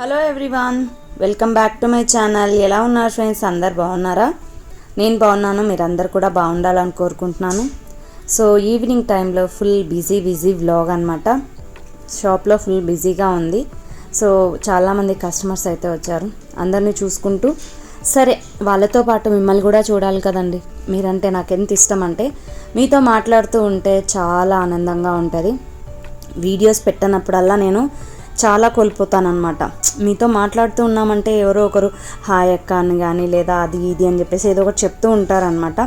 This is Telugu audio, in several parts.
Hello everyone welcome back to my channel ఎలా ఉన్నారు ఫ్రెండ్స్ అందరు బాగున్నారా? నేను బాగున్నాను మీరందరు కూడా బాగుండాలని కోరుకుంటున్నాను. సో ఈవినింగ్ టైంలో ఫుల్ బిజీ బిజీ వ్లాగ్ అనమాట షాప్లో ఫుల్ బిజీగా ఉంది. సో చాలామంది కస్టమర్స్ అయితే వచ్చారు. అందరినీ చూసుకుంటూ సరే వాళ్ళతో పాటు మిమ్మల్ని కూడా చూడాలి కదండి. మీరంటే నాకు ఎంత ఇష్టం అంటే మీతో మాట్లాడుతూ ఉంటే చాలా ఆనందంగా ఉంటుంది. వీడియోస్ పెట్టనప్పుడల్లా నేను చాలా కోల్పోతానమాట మీతో మాట్లాడుతూ ఉన్నామంటే ఎవరో ఒకరు హాయ్ అక్క అని కానీ లేదా అది ఇది అని చెప్పేసి ఏదో ఒకటి చెప్తూ ఉంటారనమాట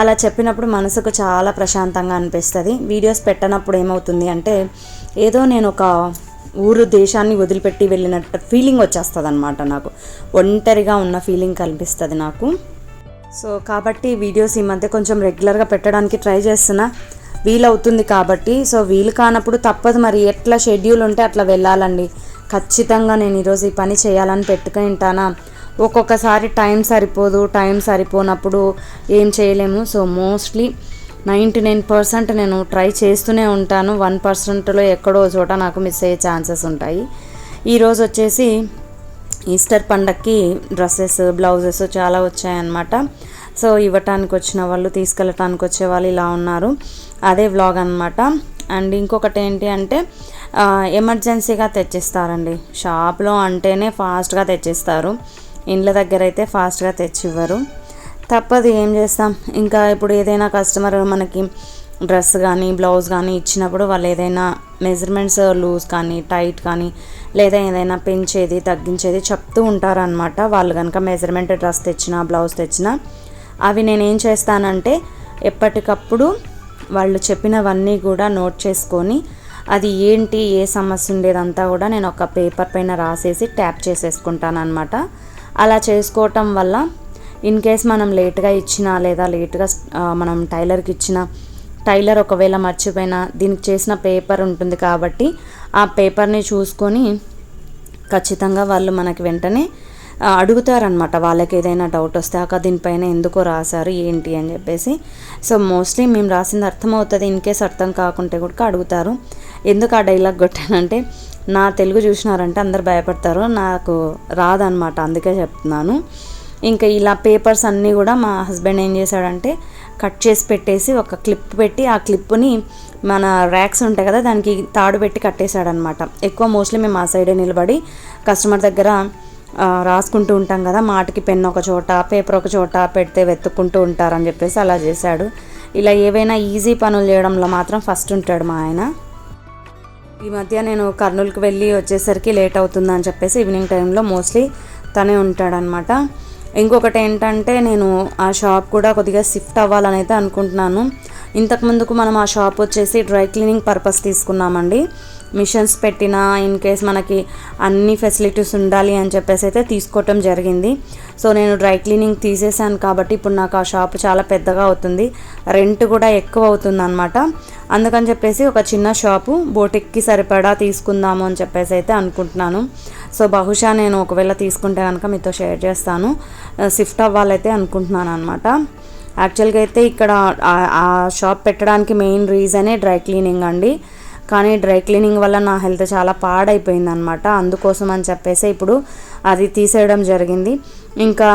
అలా చెప్పినప్పుడు మనసుకు చాలా ప్రశాంతంగా అనిపిస్తుంది. వీడియోస్ పెట్టనప్పుడు ఏమవుతుంది అంటే ఏదో నేను ఒక ఊరు దేశాన్ని వదిలిపెట్టి వెళ్ళినట్టు ఫీలింగ్ వచ్చేస్తుంది అనమాట నాకు. ఒంటరిగా ఉన్న ఫీలింగ్ కనిపిస్తుంది నాకు. సో కాబట్టి వీడియోస్ ఈ మధ్య కొంచెం రెగ్యులర్గా పెట్టడానికి ట్రై చేస్తున్నా. వీలవుతుంది కాబట్టి. సో వీలు కానప్పుడు తప్పదు మరి. ఎట్లా షెడ్యూల్ ఉంటే అట్లా వెళ్ళాలండి. ఖచ్చితంగా నేను ఈరోజు ఈ పని చేయాలని పెట్టుకుని ఉంటానా? ఒక్కొక్కసారి టైం సరిపోదు. టైం సరిపోనప్పుడు ఏం చేయలేము. So mostly ninety nine percent నేను ట్రై చేస్తూనే ఉంటాను. వన్ పర్సెంట్లో ఎక్కడో చోట నాకు మిస్ అయ్యే ఛాన్సెస్ ఉంటాయి. ఈరోజు వచ్చేసి ఈస్టర్ పండక్కి డ్రెస్సెస్ బ్లౌజెస్ చాలా వచ్చాయన్నమాట. సో ఇవ్వటానికి వచ్చిన వాళ్ళు తీసుకెళ్ళటానికి వచ్చే వాళ్ళు ఇలా ఉన్నారు. అదే వ్లాగ్ అనమాట అండ్ ఇంకొకటి ఏంటి అంటే ఎమర్జెన్సీగా తెచ్చిస్తారండి. షాప్లో అంటేనే ఫాస్ట్గా తెచ్చిస్తారు. ఇండ్ల దగ్గర అయితే ఫాస్ట్గా తెచ్చివ్వరు. తప్పదు ఏం చేస్తాం? ఇంకా ఇప్పుడు ఏదైనా కస్టమర్ మనకి డ్రెస్ కానీ బ్లౌజ్ కానీ ఇచ్చినప్పుడు వాళ్ళు ఏదైనా మెజర్మెంట్స్ లూజ్ కానీ టైట్ కానీ లేదా ఏదైనా పెంచేది తగ్గించేది చెప్తూ ఉంటారనమాట వాళ్ళు కనుక మెజర్మెంట్ డ్రెస్ తెచ్చినా బ్లౌజ్ తెచ్చినా అవి నేను ఏం చేస్తానంటే ఎప్పటికప్పుడు వాళ్ళు చెప్పినవన్నీ కూడా నోట్ చేసుకొని అది ఏంటి ఏ సమస్య ఉండేదంతా కూడా నేను ఒక పేపర్ పైన రాసేసి ట్యాప్ చేసేసుకుంటాను అనమాట అలా చేసుకోవటం వల్ల ఇన్ కేస్ మనం లేట్గా ఇచ్చినా లేదా లేట్గా మనం టైలర్కి ఇచ్చినా టైలర్ ఒకవేళ మర్చిపోయినా దీనికి చేసిన పేపర్ ఉంటుంది కాబట్టి ఆ పేపర్ని చూసుకొని ఖచ్చితంగా వాళ్ళు మనకి వెంటనే అడుగుతారనమాట వాళ్ళకి ఏదైనా డౌట్ వస్తే అక్క దీనిపైన ఎందుకో రాశారు ఏంటి అని చెప్పేసి. సో మోస్ట్లీ మేము రాసింది అర్థమవుతుంది. ఇన్ కేస్ అర్థం కాకుంటే కూడా అడుగుతారు. ఎందుకు ఆ డైలాగ్ కొట్టానంటే నా తెలుగు చూసినారంటే అందరు భయపడతారు. నాకు రాదనమాట అందుకే చెప్తున్నాను. ఇంకా ఇలా పేపర్స్ అన్నీ కూడా మా హస్బెండ్ ఏం చేశాడంటే కట్ చేసి పెట్టేసి ఒక క్లిప్ పెట్టి ఆ క్లిప్ని మన ర్యాక్స్ ఉంటాయి కదా దానికి తాడు పెట్టి కట్టేశాడనమాట ఎక్కువ మోస్ట్లీ మేము ఆ సైడే నిలబడి కస్టమర్ దగ్గర రాసుకుంటూ ఉంటాం కదా మాటకి పెన్ ఒక చోట పేపర్ ఒక చోట పెడితే వెతుక్కుంటూ ఉంటారని చెప్పేసి అలా చేశాడు. ఇలా ఏవైనా ఈజీ పనులు చేయడంలో మాత్రం ఫస్ట్ ఉంటాడు మా ఆయన. ఈ మధ్య నేను కర్నూలుకి వెళ్ళి వచ్చేసరికి లేట్ అవుతుందని చెప్పేసి ఈవినింగ్ టైంలో మోస్ట్లీ తనే ఉంటాడనమాట. ఇంకొకటి ఏంటంటే నేను ఆ షాప్ కూడా కొద్దిగా షిఫ్ట్ అవ్వాలని అయితే అనుకుంటున్నాను. ఇంతకు ముందుకు మనం ఆ షాప్ వచ్చేసి డ్రై క్లీనింగ్ పర్పస్ తీసుకున్నామండి. మిషన్స్ పెట్టినా ఇన్ కేస్ మనకి అన్ని ఫెసిలిటీస్ ఉండాలి అని చెప్పేసి అయితే తీసుకోవటం జరిగింది. సో నేను డ్రై క్లీనింగ్ తీసేసాను కాబట్టి ఇప్పుడు నాకు ఆ షాప్ చాలా పెద్దగా అవుతుంది. రెంట్ కూడా ఎక్కువ అవుతుంది అనమాట అందుకని చెప్పేసి ఒక చిన్న షాపు బోటిక్కి సరిపడా తీసుకుందాము అని చెప్పేసి అయితే అనుకుంటున్నాను. సో బహుశా నేను ఒకవేళ తీసుకుంటే కనుక మీతో షేర్ చేస్తాను. షిఫ్ట్ అవ్వాలైతే అనుకుంటున్నాను అనమాట యాక్చువల్గా అయితే ఇక్కడ ఆ- ఆ షాప్ పెట్టడానికి మెయిన్ రీజనే డ్రై క్లీనింగ్ అండి. కానీ డ్రై క్లీనింగ్ వల్ల నా హెల్త్ చాలా పాడైపోయింది అనమాట అందుకోసం అని చెప్పేసి ఇప్పుడు అది తీసేయడం జరిగింది. ఇంకా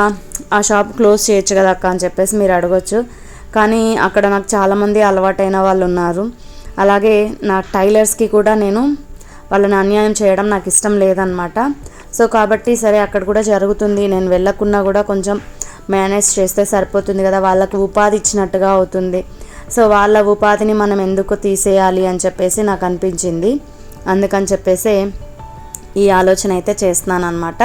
ఆ షాప్ క్లోజ్ చేయొచ్చు కదా అక్క అని చెప్పేసి మీరు అడగొచ్చు. కానీ అక్కడ నాకు చాలామంది అలవాటైన వాళ్ళు ఉన్నారు. అలాగే నా టైలర్స్కి కూడా నేను వాళ్ళని అన్యాయం చేయడం నాకు ఇష్టం లేదనమాట సో కాబట్టి సరే అక్కడ కూడా జరుగుతుంది. నేను వెళ్ళకున్నా కూడా కొంచెం మేనేజ్ చేస్తే సరిపోతుంది కదా. వాళ్ళకు ఉపాధి ఇచ్చినట్టుగా అవుతుంది. సో వాళ్ళ ఉపాధిని మనం ఎందుకు తీసేయాలి అని చెప్పేసి నాకు అనిపించింది. అందుకని చెప్పేసి ఈ ఆలోచన అయితే చేస్తున్నాను అనమాట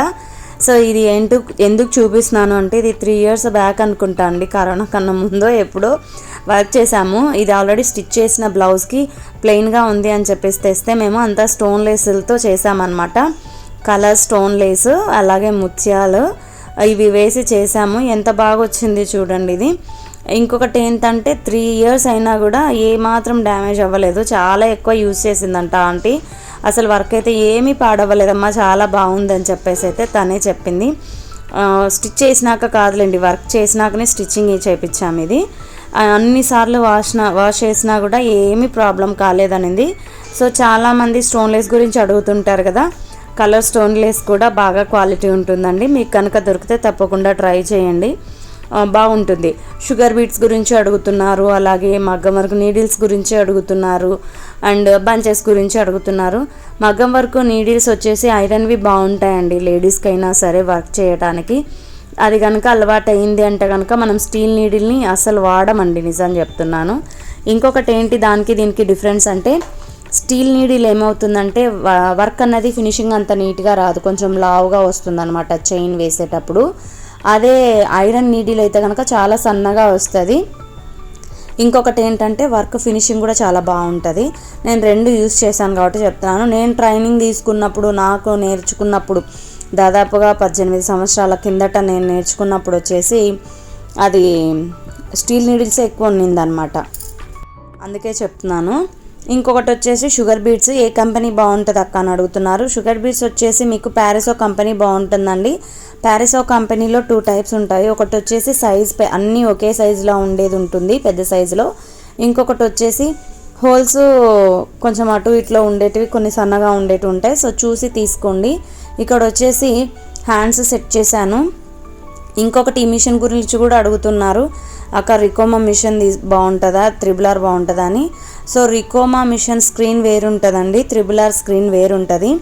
సో ఇది ఏంటో ఎందుకు చూపిస్తున్నాను అంటే ఇది త్రీ ఇయర్స్ బ్యాక్ అనుకుంటా అండి. కరోనా కన్నా ముందో ఎప్పుడో వర్క్ చేసాము ఇది ఆల్రెడీ స్టిచ్ చేసిన బ్లౌజ్కి ప్లెయిన్గా ఉంది అని చెప్పేసి తెస్తే మేము అంతా స్టోన్ లేసులతో చేసామన్నమాట కలర్ స్టోన్ లేసు అలాగే ముత్యాలు ఇవి వేసి చేసాము ఎంత బాగా వచ్చింది చూడండి ఇది. ఇంకొకటి ఏంటంటే త్రీ ఇయర్స్ అయినా కూడా ఏ మాత్రం డ్యామేజ్ అవ్వలేదు. చాలా ఎక్కువ యూజ్ చేసిందంట ఆంటీ. అసలు వర్క్ అయితే ఏమీ పాడవ్వలేదమ్మా చాలా బాగుందని చెప్పేసి అయితే తనే చెప్పింది. స్టిచ్ చేసినాక కాదులేండి వర్క్ చేసినాకనే స్టిచ్చింగ్ చేయించాము ఇది. అన్నిసార్లు వాష్న వాష్ చేసినా కూడా ఏమీ ప్రాబ్లం కాలేదనింది. సో చాలామంది స్టోన్లెస్ గురించి అడుగుతుంటారు కదా కలర్ స్టోన్లెస్ కూడా బాగా క్వాలిటీ ఉంటుందండి. మీకు కనుక దొరికితే తప్పకుండా ట్రై చేయండి. బాగుంటుంది. షుగర్ బీట్స్ గురించి అడుగుతున్నారు అలాగే మగ్గం వర్క్ నీడిల్స్ గురించి అడుగుతున్నారు అండ్ బంచెస్ గురించి అడుగుతున్నారు. మగ్గం వర్క్ నీడిల్స్ వచ్చేసి ఐరన్వి బాగుంటాయండి లేడీస్కి అయినా సరే వర్క్ చేయడానికి అది కనుక అలవాటు అయింది అంటే కనుక మనం స్టీల్ నీడిల్ని అసలు వాడమండి నిజం చెప్తున్నాను. ఇంకొకటి ఏంటి దానికి దీనికి డిఫరెన్స్ అంటే స్టీల్ నీడిల్ ఏమవుతుందంటే వ- వర్క్ అన్నది ఫినిషింగ్ అంత నీట్గా రాదు కొంచెం లావుగా వస్తుందన్నమాట చైన్ వేసేటప్పుడు. అదే ఐరన్ నీడిల్ అయితే కనుక చాలా సన్నగా వస్తుంది. ఇంకొకటి ఏంటంటే వర్క్ ఫినిషింగ్ కూడా చాలా బాగుంటుంది. నేను రెండు యూస్ చేశాను కాబట్టి చెప్తున్నాను. నేను ట్రైనింగ్ తీసుకున్నప్పుడు నాకు నేర్చుకున్నప్పుడు దాదాపుగా పద్దెనిమిది సంవత్సరాల కిందట నేను నేర్చుకున్నప్పుడు వచ్చేసి అది స్టీల్ నీడిల్స్ ఎక్కువ ఉన్నిందనమాట అందుకే చెప్తున్నాను. ఇంకొకటి వచ్చేసి షుగర్ బీట్స్. ఏ కంపెనీ బాగుంటుంది అక్క అని అడుగుతున్నారు. షుగర్ బీట్స్ వచ్చేసి మీకు ప్యారిసో కంపెనీ బాగుంటుందండి. ప్యారిసో కంపెనీలో టూ టైప్స్ ఉంటాయి. ఒకటి వచ్చేసి సైజ్ అన్నీ ఒకే సైజులో ఉండేది ఉంటుంది పెద్ద సైజులో. ఇంకొకటి వచ్చేసి హోల్స్ కొంచెం అటు ఇట్లా ఉండేటివి కొన్ని సన్నగా ఉండేటివి ఉంటాయి. సో చూసి తీసుకోండి. ఇక్కడ వచ్చేసి హ్యాండ్స్ సెట్ చేశాను. ఇంకొకటి ఈ మిషన్ గురించి కూడా అడుగుతున్నారు. అక్కడ రికోమా మిషన్ బాగుంటుందా? త్రిబులార్ బాగుంటుందా అని. సో రికోమా మిషన్ స్క్రీన్ వేరుంటుందండి. త్రిబులార్ స్క్రీన్ వేరుంటుంది.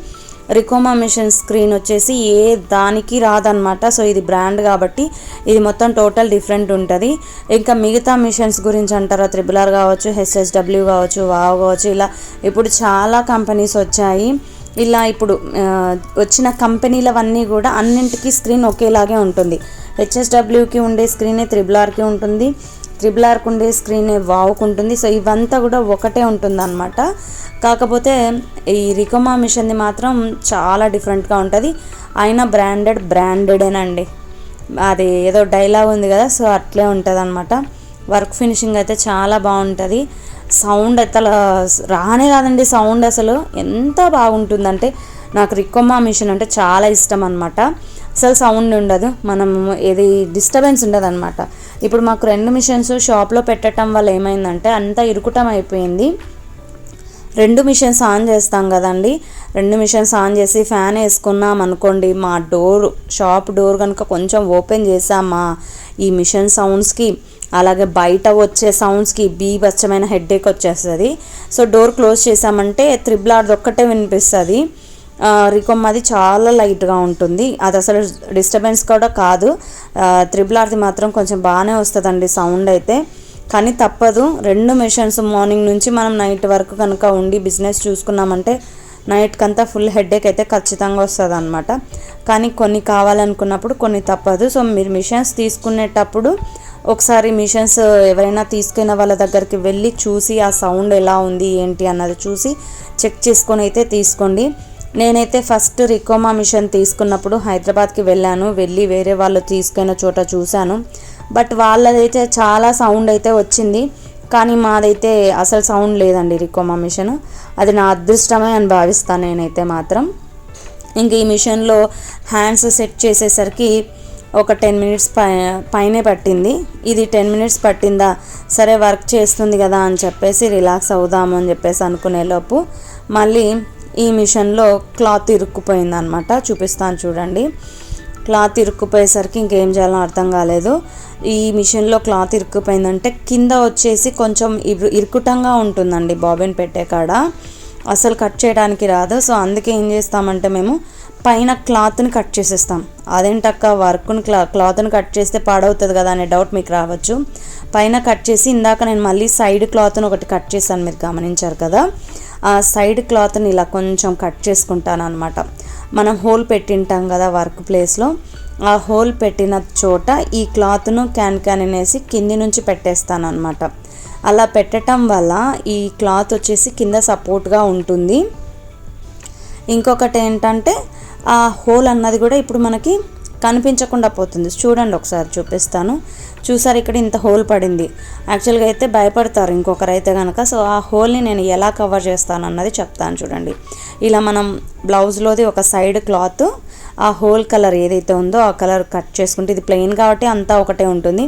రికోమా మిషన్ స్క్రీన్ వచ్చేసి ఏ దానికి రాదనమాట సో ఇది బ్రాండ్ కాబట్టి ఇది మొత్తం టోటల్ డిఫరెంట్ ఉంటుంది. ఇంకా మిగతా మిషన్స్ గురించి అంటారా? త్రిబులార్ కావచ్చు హెచ్ఎస్డబ్ల్యూ కావచ్చు వావ్ కావచ్చు ఇలా ఇప్పుడు చాలా కంపెనీస్ వచ్చాయి. ఇలా ఇప్పుడు వచ్చిన కంపెనీలవన్నీ కూడా అన్నింటికి స్క్రీన్ ఒకేలాగే ఉంటుంది. హెచ్ఎస్డబ్ల్యూకి ఉండే స్క్రీనే త్రిబుల్ ఆర్కి ఉంటుంది. త్రిబుల్ ఆర్కి ఉండే స్క్రీన్ వావుకుంటుంది ఉంటుంది సో ఇవంతా కూడా ఒకటే ఉంటుంది అనమాట కాకపోతే ఈ రికోమా మిషన్ది మాత్రం చాలా డిఫరెంట్గా ఉంటుంది. అయినా బ్రాండెడ్ బ్రాండెడేనండి అది ఏదో డైలాగ్ ఉంది కదా సో అట్లే ఉంటుంది అనమాట వర్క్ ఫినిషింగ్ అయితే చాలా బాగుంటుంది. సౌండ్ అయితే రానే కాదండి సౌండ్ అసలు. ఎంత బాగుంటుందంటే నాకు రికోమా మిషన్ అంటే చాలా ఇష్టం అనమాట అస్సలు సౌండ్ ఉండదు. మనం ఏది డిస్టర్బెన్స్ ఉండదు అనమాట ఇప్పుడు మాకు రెండు మిషన్స్ షాప్లో పెట్టడం వల్ల ఏమైందంటే అంతా ఇరుకుటం అయిపోయింది. రెండు మిషన్స్ ఆన్ చేస్తాం కదండి. రెండు మిషన్స్ ఆన్ చేసి ఫ్యాన్ వేసుకున్నాం అనుకోండి మా డోర్ షాప్ డోర్ కనుక కొంచెం ఓపెన్ చేసామా ఈ మిషన్ సౌండ్స్కి అలాగే బయట వచ్చే సౌండ్స్కి బీభత్సమైన హెడ్ఏక్ వచ్చేస్తుంది. సో డోర్ క్లోజ్ చేసామంటే త్రిబుల్ ఆర్ది ఒక్కటే వినిపిస్తుంది. రికొమ్ అది చాలా లైట్గా ఉంటుంది. అది అసలు డిస్టర్బెన్స్ కూడా కాదు. త్రిబుల్ ఆర్ది మాత్రం కొంచెం బాగానే వస్తుందండి సౌండ్ అయితే. కానీ తప్పదు. రెండు మిషన్స్ మార్నింగ్ నుంచి మనం నైట్ వరకు కనుక ఉండి బిజినెస్ చూసుకున్నామంటే నైట్కి అంతా ఫుల్ హెడేక్ అయితే ఖచ్చితంగా వస్తుంది అనమాట కానీ కొన్ని కావాలనుకున్నప్పుడు కొన్ని తప్పదు. సో మీరు మిషన్స్ తీసుకునేటప్పుడు ఒకసారి మిషన్స్ ఎవరైనా తీసుకున్న వాళ్ళ దగ్గరికి వెళ్ళి చూసి ఆ సౌండ్ ఎలా ఉంది ఏంటి అన్నది చూసి చెక్ చేసుకొని అయితే తీసుకోండి. నేనైతే ఫస్ట్ రికోమా మిషన్ తీసుకున్నప్పుడు హైదరాబాద్కి వెళ్ళాను. వెళ్ళి వేరే వాళ్ళు తీసుకున్న చోట చూశాను. బట్ వాళ్ళదైతే చాలా సౌండ్ అయితే వచ్చింది. కానీ మాదైతే అసలు సౌండ్ లేదండి రికోమా మిషన్. అది నా అదృష్టమే అని భావిస్తాను నేనైతే మాత్రం. ఇంక ఈ మిషన్లో హ్యాండ్స్ సెట్ చేసేసరికి ఒక టెన్ మినిట్స్ పై పైనే పట్టింది. ఇది టెన్ మినిట్స్ పట్టిందా సరే వర్క్ చేస్తుంది కదా అని చెప్పేసి రిలాక్స్ అవుదాము అని చెప్పేసి అనుకునేలోపు మళ్ళీ ఈ మిషన్లో క్లాత్ ఇరుక్కుపోయింది అనమాట చూపిస్తాను చూడండి. క్లాత్ ఇరుక్కుపోయేసరికి ఇంకేం చేయాలో అర్థం కాలేదు. ఈ మిషన్లో క్లాత్ ఇరుక్కుపోయిందంటే కింద వచ్చేసి కొంచెం ఇరుకుటంగా ఉంటుందండి బాబిన్ పెట్టే కాడ. అసలు కట్ చేయడానికి రాదు. సో అందుకే ఏం చేస్తామంటే మేము పైన క్లాత్ని కట్ చేసేస్తాం. అదేంటక్క వర్క్ని క్లా క్లాత్ని కట్ చేస్తే పాడవుతుంది కదా అనే డౌట్ మీకు రావచ్చు. పైన కట్ చేసి ఇందాక నేను మళ్ళీ సైడ్ క్లాత్ని ఒకటి కట్ చేశాను మీరు గమనించారు కదా. ఆ సైడ్ క్లాత్ని ఇలా కొంచెం కట్ చేసుకుంటాను అనమాట మనం హోల్ పెట్టింటాం కదా వర్క్ ప్లేస్లో. ఆ హోల్ పెట్టిన చోట ఈ క్లాత్ను క్యాన్ క్యాన్ అనేసి కింది నుంచి పెట్టేస్తాను అనమాట అలా పెట్టడం వల్ల ఈ క్లాత్ వచ్చేసి కింద సపోర్ట్గా ఉంటుంది. ఇంకొకటి ఏంటంటే ఆ హోల్ అన్నది కూడా ఇప్పుడు మనకి కనిపించకుండా పోతుంది. చూడండి ఒకసారి చూపిస్తాను. చూసారు ఇక్కడ ఇంత హోల్ పడింది. యాక్చువల్గా అయితే భయపడతారు ఇంకొకరు అయితే కనుక సో ఆ హోల్ని నేను ఎలా కవర్ చేస్తాను అన్నది చెప్తాను చూడండి. ఇలా మనం బ్లౌజ్లోది ఒక సైడ్ క్లాత్ ఆ హోల్ కలర్ ఏదైతే ఉందో ఆ కలర్ కట్ చేసుకుంటే ఇది ప్లెయిన్ కాబట్టి అంతా ఒకటే ఉంటుంది.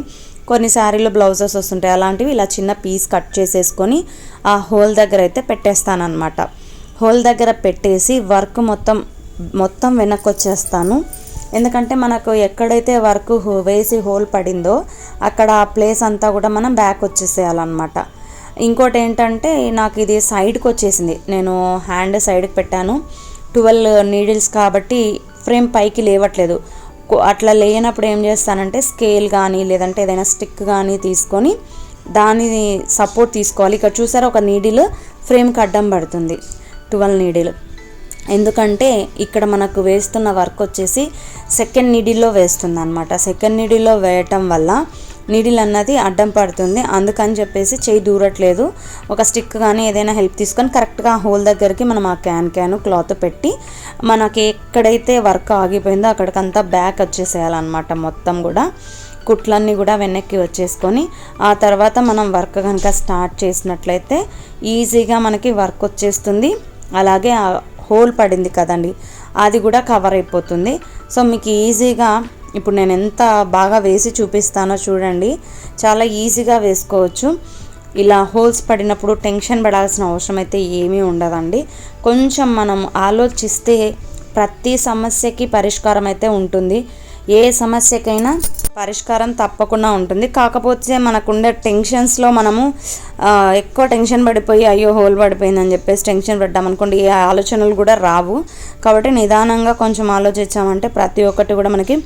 కొన్ని శారీలో బ్లౌజెస్ వస్తుంటాయి. అలాంటివి ఇలా చిన్న పీస్ కట్ చేసేసుకొని ఆ హోల్ దగ్గర అయితే పెట్టేస్తాను అనమాట హోల్ దగ్గర పెట్టేసి వర్క్ మొత్తం మొత్తం వెనక్కి వచ్చేస్తాను ఎందుకంటే మనకు ఎక్కడైతే వర్క్ వేసి హోల్ పడిందో అక్కడ ఆ ప్లేస్ అంతా కూడా మనం బ్యాక్ వచ్చేసేయాలన్నమాట. ఇంకోటి ఏంటంటే నాకు ఇది సైడ్కి వచ్చేసింది. నేను హ్యాండ్ సైడ్కి పెట్టాను. ట్వెల్వ్ నీడిల్స్ కాబట్టి ఫ్రేమ్ పైకి లేవట్లేదు. అట్లా లేనప్పుడు ఏం చేస్తానంటే స్కేల్ కానీ లేదంటే ఏదైనా స్టిక్ కానీ తీసుకొని దాని సపోర్ట్ తీసుకోవాలి. ఇక్కడ చూసారా ఒక నీడిల్ ఫ్రేమ్కి అడ్డం పడుతుంది. Twelve needle. ఎందుకంటే ఇక్కడ మనకు వేస్తున్న వర్క్ వచ్చేసి సెకండ్ నీడిల్లో వేస్తుంది అనమాట సెకండ్ నీడిల్లో వేయటం వల్ల నీడిల్ అన్నది అడ్డం పడుతుంది. అందుకని చెప్పేసి చేయి దూరట్లేదు. ఒక స్టిక్ కానీ ఏదైనా హెల్ప్ తీసుకొని కరెక్ట్గా హోల్ దగ్గరికి మనం ఆ క్యాన్ క్యాన్ క్లాత్ పెట్టి మనకి ఎక్కడైతే వర్క్ ఆగిపోయిందో అక్కడికంతా బ్యాక్ వచ్చేసేయాలన్నమాట మొత్తం కూడా. కుట్లన్నీ కూడా వెనక్కి వచ్చేసుకొని ఆ తర్వాత మనం వర్క్ కనుక స్టార్ట్ చేసినట్లయితే ఈజీగా మనకి వర్క్ వచ్చేస్తుంది. అలాగే హోల్ పడింది కదండి. అది కూడా కవర్ అయిపోతుంది. సో మీకు ఈజీగా ఇప్పుడు నేను ఎంత బాగా వేసి చూపిస్తానో చూడండి. చాలా ఈజీగా వేసుకోవచ్చు. ఇలా హోల్స్ పడినప్పుడు టెన్షన్ పడాల్సిన అవసరం అయితే ఏమీ ఉండదండి. కొంచెం మనం ఆలోచిస్తే ప్రతి సమస్యకి పరిష్కారం అయితే ఉంటుంది. ఏ సమస్యకైనా పరిష్కారం తప్పకుండా ఉంటుంది. కాకపోతే మనకుండే టెన్షన్స్లో మనము ఎక్కువ టెన్షన్ పడిపోయి అయ్యో హోల్ పడిపోయిందని చెప్పేసి టెన్షన్ పడ్డామనుకోండి ఏ ఆలోచనలు కూడా రావు. కాబట్టి నిదానంగా కొంచెం ఆలోచించామంటే ప్రతి ఒక్కటి కూడా మనకి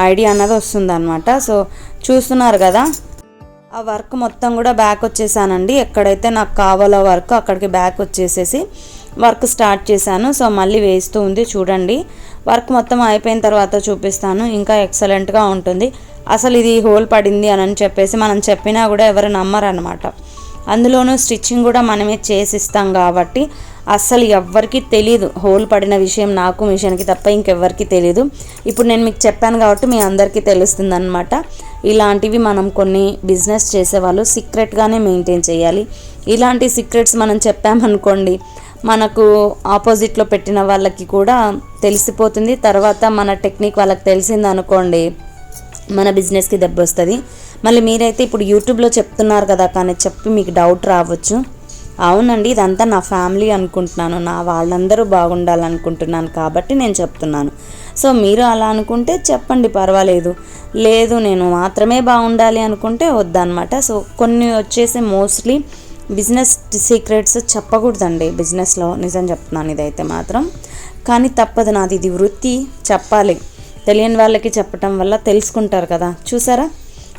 ఐడియా అన్నది వస్తుంది అనమాట సో చూస్తున్నారు కదా ఆ వర్క్ మొత్తం కూడా బ్యాక్ వచ్చేసానండి. ఎక్కడైతే నాకు కావాలో వర్క్ అక్కడికి బ్యాక్ వచ్చేసేసి వర్క్ స్టార్ట్ చేశాను. సో మళ్ళీ వేస్తూ ఉంది. చూడండి. వర్క్ మొత్తం అయిపోయిన తర్వాత చూపిస్తాను. ఇంకా ఎక్సలెంట్గా ఉంటుంది. అసలు ఇది హోల్ పడింది అని చెప్పేసి మనం చెప్పినా కూడా ఎవరు నమ్మరనమాట అందులోనూ స్టిచ్చింగ్ కూడా మనమే చేసిస్తాం కాబట్టి అస్సలు ఎవ్వరికీ తెలియదు హోల్ పడిన విషయం నాకు మిషన్కి తప్ప ఇంకెవ్వరికి తెలియదు ఇప్పుడు నేను మీకు చెప్పాను కాబట్టి మీ అందరికీ తెలుస్తుంది అనమాట ఇలాంటివి మనం కొన్ని బిజినెస్ చేసేవాళ్ళు సీక్రెట్గానే మెయింటైన్ చేయాలి. ఇలాంటి సీక్రెట్స్ మనం చెప్పామనుకోండి మనకు ఆపోజిట్లో పెట్టిన వాళ్ళకి కూడా తెలిసిపోతుంది. తర్వాత మన టెక్నిక్ వాళ్ళకి తెలిసింది అనుకోండి మన బిజినెస్కి దెబ్బ వస్తుంది మళ్ళీ మీరైతే ఇప్పుడు యూట్యూబ్లో చెప్తున్నారు కదా కానీ చెప్పి మీకు డౌట్ రావచ్చు. అవునండి ఇదంతా నా ఫ్యామిలీ అనుకుంటున్నాను. నా వాళ్ళందరూ బాగుండాలనుకుంటున్నాను కాబట్టి నేను చెప్తున్నాను. సో మీరు అలా అనుకుంటే చెప్పండి పర్వాలేదు. లేదు నేను మాత్రమే బాగుండాలి అనుకుంటే వద్దనమాట సో కొన్ని వచ్చేసి మోస్ట్లీ బిజినెస్ సీక్రెట్స్ చెప్పకూడదండి. బిజినెస్లో నిజం చెప్తున్నాను ఇదైతే మాత్రం. కానీ తప్పదు నాది. ఇది వృత్తి చెప్పాలి. తెలియని వాళ్ళకి చెప్పటం వల్ల తెలుసుకుంటారు కదా. చూసారా?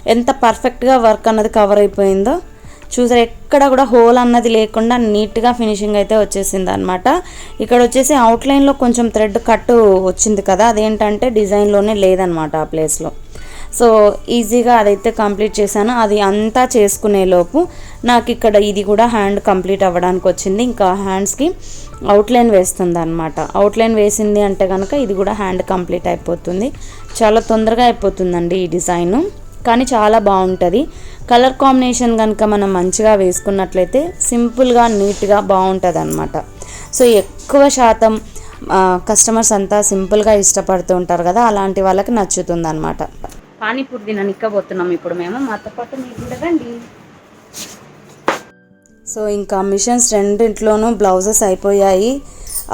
ఎంత పర్ఫెక్ట్గా వర్క్ అన్నది కవర్ అయిపోయిందో. చూసారా? ఎక్కడ కూడా హోల్ అన్నది లేకుండా నీట్గా ఫినిషింగ్ అయితే వచ్చేసింది అనమాట ఇక్కడ వచ్చేసి అవుట్లైన్లో కొంచెం థ్రెడ్ కట్ వచ్చింది కదా. అదేంటంటే డిజైన్లోనే లేదనమాట ఆ ప్లేస్లో. సో ఈజీగా అదైతే కంప్లీట్ చేశాను. అది అంతా చేసుకునే లోపు నాకు ఇక్కడ ఇది కూడా హ్యాండ్ కంప్లీట్ అవ్వడానికి వచ్చింది. ఇంకా హ్యాండ్స్కి అవుట్లైన్ వేస్తుంది అనమాట అవుట్లైన్ వేసింది అంటే కనుక ఇది కూడా హ్యాండ్ కంప్లీట్ అయిపోతుంది. చాలా తొందరగా అయిపోతుందండి ఈ డిజైన్. కానీ చాలా బాగుంటుంది. కలర్ కాంబినేషన్ కనుక మనం మంచిగా వేసుకున్నట్లయితే సింపుల్గా నీట్గా బాగుంటుంది అనమాట సో ఎక్కువ శాతం కస్టమర్స్ అంతా సింపుల్గా ఇష్టపడుతూ ఉంటారు కదా అలాంటి వాళ్ళకి నచ్చుతుంది అనమాట పానీపూరి తినని ఇక్కబోతున్నాం ఇప్పుడు మేము. మాతో పాటు మీరు ఉండదండి సో ఇంకా మిషన్స్ రెండింట్లోనూ బ్లౌజెస్ అయిపోయాయి.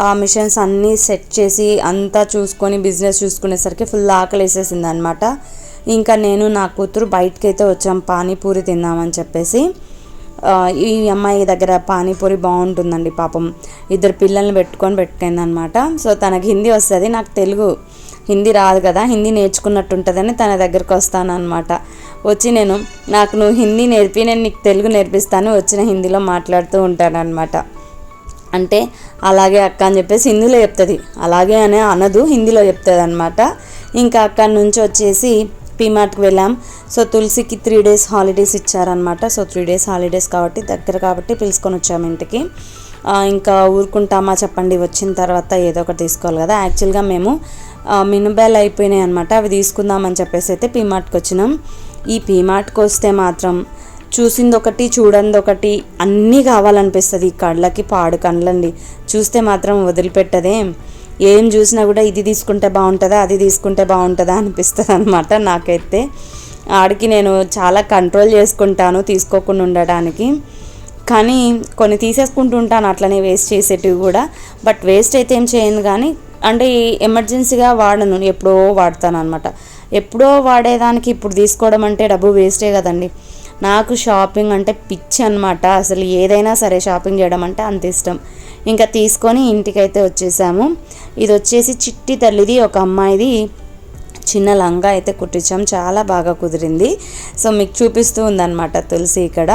ఆ మిషన్స్ అన్నీ సెట్ చేసి అంతా చూసుకొని బిజినెస్ చూసుకునేసరికి ఫుల్ ఆకలి వేసేసింది అనమాట ఇంకా నేను నా కూతురు బయటకి అయితే వచ్చాం పానీపూరి తిందామని చెప్పేసి. ఈ అమ్మాయి దగ్గర పానీపూరి బాగుంటుందండి పాపం. ఇద్దరు పిల్లల్ని పెట్టుకొని పెట్టుకుంది అనమాట సో తనకి హిందీ వస్తుంది నాకు తెలుగు. హిందీ రాదు కదా హిందీ నేర్చుకున్నట్టుంటుందని తన దగ్గరకు వస్తాను అనమాట వచ్చి నేను నాకు నువ్వు హిందీ నేర్పి నేను నీకు తెలుగు నేర్పిస్తాను వచ్చిన హిందీలో మాట్లాడుతూ ఉంటాను అనమాట అంటే అలాగే అక్క అని చెప్పేసి హిందీలో చెప్తుంది. అలాగే అనే అనదు హిందీలో చెప్తుంది అనమాట ఇంకా అక్కడి నుంచి వచ్చేసి పీమార్ట్కి వెళ్ళాం. సో తులసికి త్రీ డేస్ హాలిడేస్ ఇచ్చారనమాట సో త్రీ డేస్ హాలిడేస్ కాబట్టి దగ్గర కాబట్టి పిలుచుకొని వచ్చాము ఇంటికి. ఇంకా ఊరుకుంటామా చెప్పండి వచ్చిన తర్వాత ఏదో ఒకటి తీసుకోవాలి కదా. యాక్చువల్గా మేము మినుబెల్ అయిపోయినాయి అనమాట అవి తీసుకుందామని చెప్పేసి అయితే పీమార్ట్కి వచ్చినాం. ఈ పీమార్ట్కి వస్తే మాత్రం చూసింది ఒకటి చూడంది ఒకటి అన్నీ కావాలనిపిస్తుంది. ఈ కళ్ళకి పాడు కళ్ళండి. చూస్తే మాత్రం వదిలిపెట్టదే. ఏం చూసినా కూడా ఇది తీసుకుంటే బాగుంటుందా అది తీసుకుంటే బాగుంటుందా అనిపిస్తుంది అనమాట నాకైతే. ఆడికి నేను చాలా కంట్రోల్ చేసుకుంటాను తీసుకోకుండా ఉండడానికి. కానీ కొన్ని తీసేసుకుంటూ ఉంటాను అట్లనే వేస్ట్ చేసేటివి కూడా. బట్ వేస్ట్ అయితే ఏం చేయను కానీ అంటే ఈ ఎమర్జెన్సీగా వాడను ఎప్పుడో వాడతాను అనమాట ఎప్పుడో వాడేదానికి ఇప్పుడు తీసుకోవడం అంటే డబ్బు వేస్టే కదండి. నాకు షాపింగ్ అంటే పిచ్చి అనమాట అసలు ఏదైనా సరే షాపింగ్ చేయడం అంటే అంత ఇష్టం. ఇంకా తీసుకొని ఇంటికైతే వచ్చేసాము. ఇది వచ్చేసి చిట్టి తల్లిది ఒక అమ్మాయిది. చిన్న లంగా అయితే కుట్టించాం. చాలా బాగా కుదిరింది. సో మీకు చూపిస్తూ ఉందన్నమాట తులసి ఇక్కడ.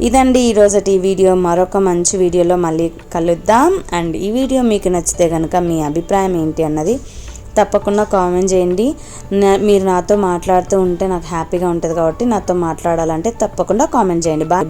ఇదండి ఈరోజటి వీడియో. మరొక మంచి వీడియోలో మళ్ళీ కలుద్దాం. అండ్ ఈ వీడియో మీకు నచ్చితే కనుక మీ అభిప్రాయం ఏంటి అన్నది తప్పకుండా కామెంట్ చేయండి. నా- మీరు నాతో మాట్లాడుతూ ఉంటే నాకు హ్యాపీగా ఉంటుంది కాబట్టి నాతో మాట్లాడాలంటే తప్పకుండా కామెంట్ చేయండి. బాయ్.